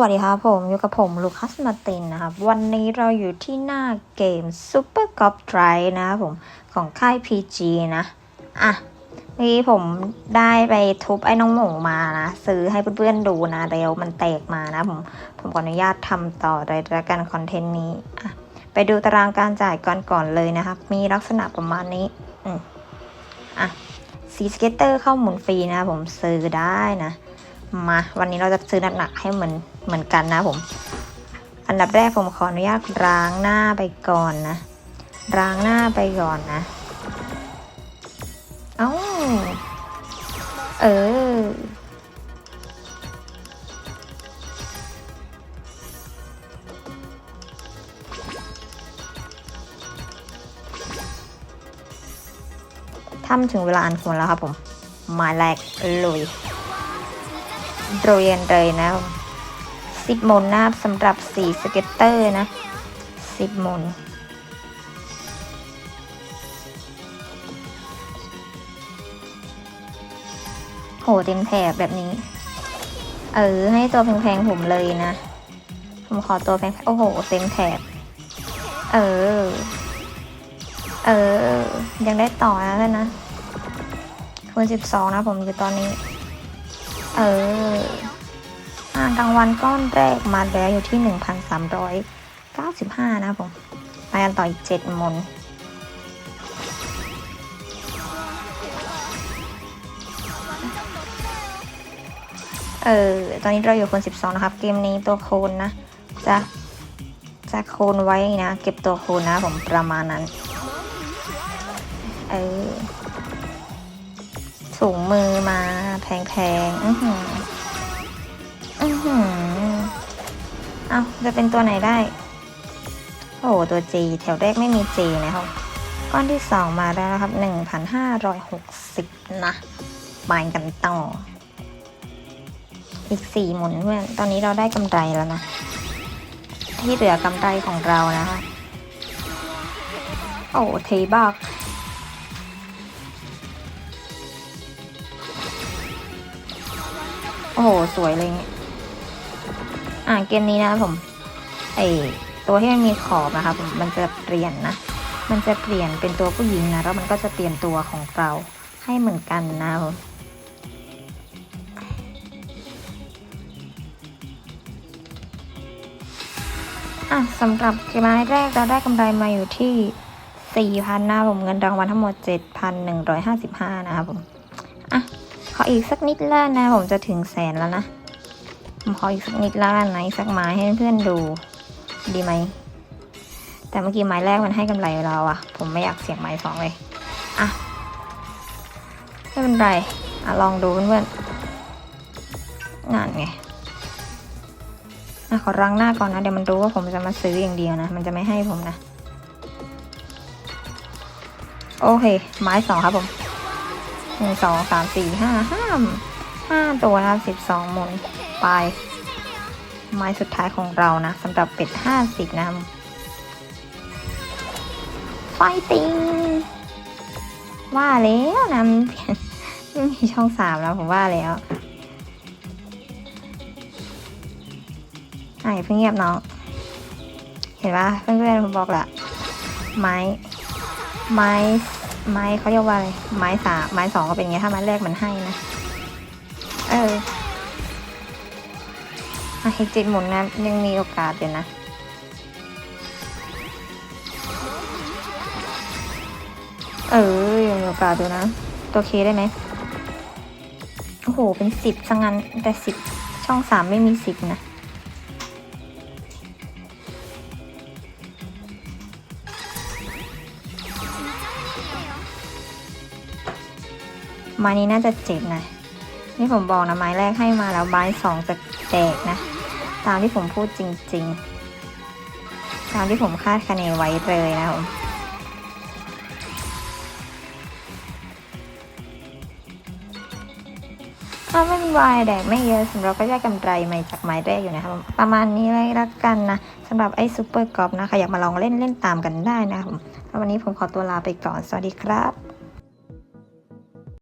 วัสดีครับผมอยู่กับผมลูคัสมาตินนะครับวันนี้เราอยู่ที่หน้าเกม Super g o p Drive นะครับผมของค่าย PG นะ อะเมื่อกี้ผมได้ไปทุบไอ้น้องหมูมานะ ซื้อให้เพื่อนๆดูนะเดี๋ยวมันแตกมานะผมผมขออนุญาตทำต่อเลยละกันคอนเทนต์นี้อะไปดูตารางการจ่ายก่อนๆเลยนะครับ มีลักษณะประมาณนี้อืมอะซีสเก็ตเตอร์เข้าหมุนฟรีนะผมซื้อได้นะ มาวันนี้เราจะซื้อหนักๆให้เหมือนเหมือนกันนะผม อันดับแรกผมขออนุญาตล้างหน้าไปก่อนนะล้างหน้าไปก่อนนะ เอ้า เออ ทำถึงเวลาอันควรแล้วครับผม มาแรกลุย โรยนเลยนะสิบมนนะครับสำหรับสีสเก็ตเตอร์นะสิบมนโหเต็มแถบแบบนี้ เออ ให้ตัวแพงๆผมเลยนะ ผมขอตัวแพงๆโอ้โห เต็มแถบ เออ เออ ยังได้ต่อนะกันนะคูณสิบสองนะผมอยู่ตอนนี้ เอออ่ารางวัลก้อนแรกมาแล้วอยู่ที่หนึ่งพันสามร้อยเก้าสิบห้านะผม ไปกันต่ออีกเจ็ดมนเออ ตอนนี้เราอยู่คนสิบสองนะครับ เกมนี้ตัวโคนนะ จะจะโคนไว้นะ เก็บตัวโคนนะผมประมาณนั้น เออ ถุงมือมาแพงๆ อือหือ อือหือ เอาจะเป็นตัวไหนได้ โอ้โหตัว G แถวแรกไม่มี G นะครับ ก้อนที่สองมาได้แล้วครับ 1,560 นะไปกันต่อ อีกสี่หมุนเพื่อนตอนนี้เราได้กำไรแล้วนะ ที่เหลือกำไรของเรานะคะ โอ้เทบัก โอ้โห สวยเลยเนี่ยอ่าเกมนี้นะผม ไอตัวที่มันมีขอบนะครับผมมันจะเปลี่ยนนะ มันจะเปลี่ยนเป็นตัวผู้หญิงนะ แล้วมันก็จะเปลี่ยนตัวของเราให้เหมือนกันนะผมอะสำหรับเกมแรกเราได้กำไรมาอยู่ที่ 4,000นะผมเงินรางวัลทั้งหมด 7,155 นะครับผม ขออีกสักนิดแล้วนะ ผมจะถึงแสนแล้วนะ ผมขออีกสักนิดแล้วกันนะอีกสักไม้ให้เพื่อนๆดู ดีไหม แต่เมื่อกี้ไม้แรกมันให้กำไรเราอะผมไม่อยากเสี่ยงไม้สองเลย อะ ไม่เป็นไร อะลองดูเพื่อนๆนั่นไงอะขอรังหน้าก่อนนะ เดี๋ยวมันรู้ว่าผมจะมาซื้ออย่างเดียวนะ มันจะไม่ให้ผมนะ โอเค ไม้สองครับผม หนึ่งสองสามสี่ห้าห้าห้าตัวนะสิบสองหมุนไป ไม้สุดท้ายของเรานะสำหรับเป็ดห้าสิบนะไฟติงว่าแล้วนะมันเปลี่ยนไม่มีช่องสามแล้วผมว่าแล้วอะอย่าเพิ่งเงียบน้อง เห็นปะเพื่อนๆผมบอกละไม้ ไม้ ไม้เขาเรียกว่าอะไรไม้สามไม้สองก็เป็นไงถ้าไม้แรกมันให้นะเอออะเฮจิตหมุนนะยังมีโอกาสอยู่นะเออยังมีโอกาสอยู่นะ ตัวเคได้ไหมโอ้โห เป็นสิบสังงันแต่สิบช่องสามไม่มีสิบนะ ไม้นี้น่าจะเจ็บนะ นี่ผมบอกนะไม้แรกให้มาแล้วไม้สองจะแตกนะ ตามที่ผมพูดจริง ๆ ตามที่ผมคาดคะเนไว้เลยนะผม ถ้าไม่เป็นวายแดกไม่เยอะสำหรับก็ได้กำไรใหม่จากไม้แรกอยู่นะครับประมาณนี้เลยละกันนะสำหรับไอ้ซูเปอร์กอล์ฟนะคะอยากมาลองเล่นเล่นตามกันได้นะครับวันนี้ผมขอตัวลาไปก่อนสวัสดีครับ